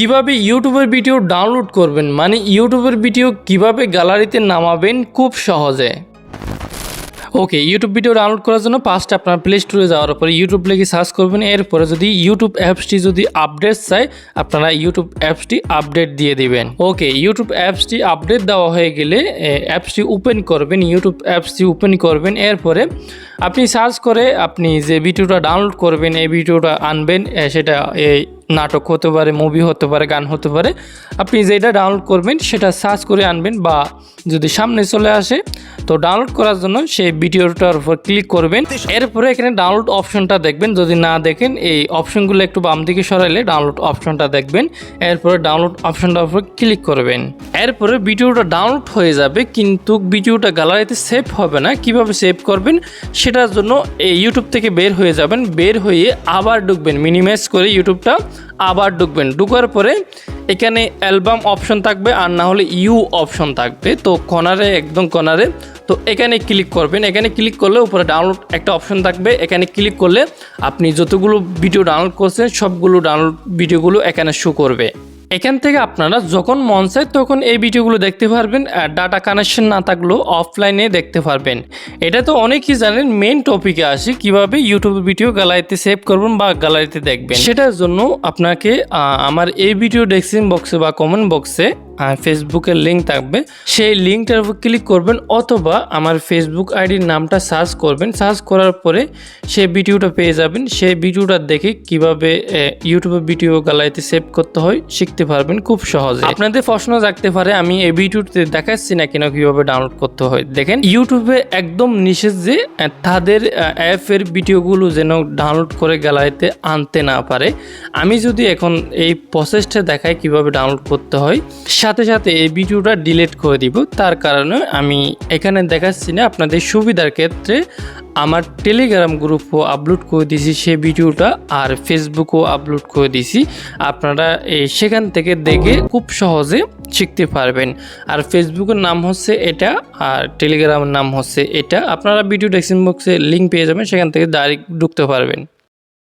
কীভাবে ইউটিউবের video download করবেন? মানে ইউটিউবের ভিডিও কীভাবে গ্যালারিতে নামাবেন? খুব সহজে। ওকে, ইউটিউব ভিডিও ডাউনলোড করার জন্য ফার্স্ট আপনার প্লে স্টোরে যাওয়ার পরে ইউটিউব লিখে সার্চ করবেন। এরপরে যদি ইউটিউব অ্যাপসটি যদি আপডেট চাই আপনারা ইউটিউব অ্যাপসটি আপডেট দিয়ে দিবেন। ওকে, ইউটিউব অ্যাপসটি আপডেট দেওয়া হয়ে গেলে অ্যাপসটি ওপেন করবেন, ইউটিউব অ্যাপসটি ওপেন করবেন। এরপরে আপনি সার্চ করে আপনি যে ভিডিওটা ডাউনলোড করবেন, এই ভিডিওটা আনবেন সেটা এই নাটক হতে পারে মুভি হতে পারে, গান হতে পারে। আপনি যেটা ডাউনলোড করবেন, সেটা সার্চ করে আনবেন বা যদি সামনে চলে আসে, তো ডাউনলোড করার জন্য সেই ভিডিওটার উপর ক্লিক করবেন। এরপরে এখানে ডাউনলোড অপশনটা দেখবেন। যদি না দেখেন, এই অপশনগুলো একটু বাম দিকে সরাইলে ডাউনলোড অপশনটা দেখবেন। এরপরে ডাউনলোড অপশনটার উপর ক্লিক করবেন। এরপরে ভিডিওটা ডাউনলোড হয়ে যাবে, কিন্তু ভিডিওটা গ্যালারিতে সেভ হবে না। কীভাবে সেভ করবেন? সেটার জন্য এই ইউটিউব থেকে বের হয়ে যাবেন। বের হয়ে আবার ঢুকবেন। মিনিমাইজ করে ইউটিউবটা আবার ঢুকবেন। ঢুকার পরে এখানে অ্যালবাম অপশন থাকবে আর না হলে ইউ অপশন থাকবে। তো কর্নারে, একদম কর্নারে। তো এখানে ক্লিক করবেন। এখানে ক্লিক করলে উপরে ডাউনলোড একটা অপশন থাকবে। এখানে ক্লিক করলে আপনি যতগুলো ভিডিও ডাউনলোড করছেন, সবগুলো ডাউনলোড ভিডিওগুলো এখানে শো করবে। এখান থেকে আপনারা যখন মন চায় তখন এই ভিডিওগুলো দেখতে পারবেন, আর ডাটা কানেকশন না থাকলেও অফলাইনে দেখতে পারবেন। এটা তো অনেকেই জানেন মেন টপিকে আসি, কীভাবে ইউটিউবে ভিডিও গ্যালারিতে সেভ করবেন বা গ্যালারিতে দেখবেন। সেটার জন্য আপনাকে আমার এই ভিডিও ডেসক্রিপশন বক্সে বা কমেন্ট বক্সে ফেসবুকের লিঙ্ক থাকবে। সেই লিঙ্কটার উপর ক্লিক করবেন অথবা আমার ফেসবুক আইডির নামটা সার্চ করবেন। সার্চ করার পরে সেই ভিডিওটা পেয়ে যাবেন। সেই ভিডিওটা দেখে কীভাবে ইউটিউবে ভিডিও গ্যালারিতে সেভ করতে হয় শিখতে পারবেন খুব সহজে। আপনাদের প্রশ্ন জাগতে পারে, আমি এই ভিডিওতে দেখাচ্ছি না কেন কীভাবে ডাউনলোড করতে হয়। দেখেন ইউটিউবে একদম নিষেধ যে তাদের অ্যাপের ভিডিওগুলো যেন ডাউনলোড করে গ্যালারিতে আনতে না পারে। আমি যদি এখন এই প্রসেসটা দেখাই কীভাবে ডাউনলোড করতে হয় সাথে সাথে এই ভিডিওটা ডিলিট করে দিব। তার কারণে আমি এখানে দেখাচ্ছি না আপনাদের সুবিধার ক্ষেত্রে আমার টেলিগ্রাম গ্রুপও আপলোড করে দিয়েছি সে ভিডিওটা আর ফেসবুকও আপলোড করে দিয়েছি। আপনারা সেখান থেকে দেখে খুব সহজে শিখতে পারবেন। আর ফেসবুকের নাম হচ্ছে এটা আর টেলিগ্রামের নাম হচ্ছে এটা। আপনারা ভিডিও ডেসক্রিপশন বক্সে লিঙ্ক পেয়ে যাবেন, সেখান থেকে ডাইরেক্ট ঢুকতে পারবেন।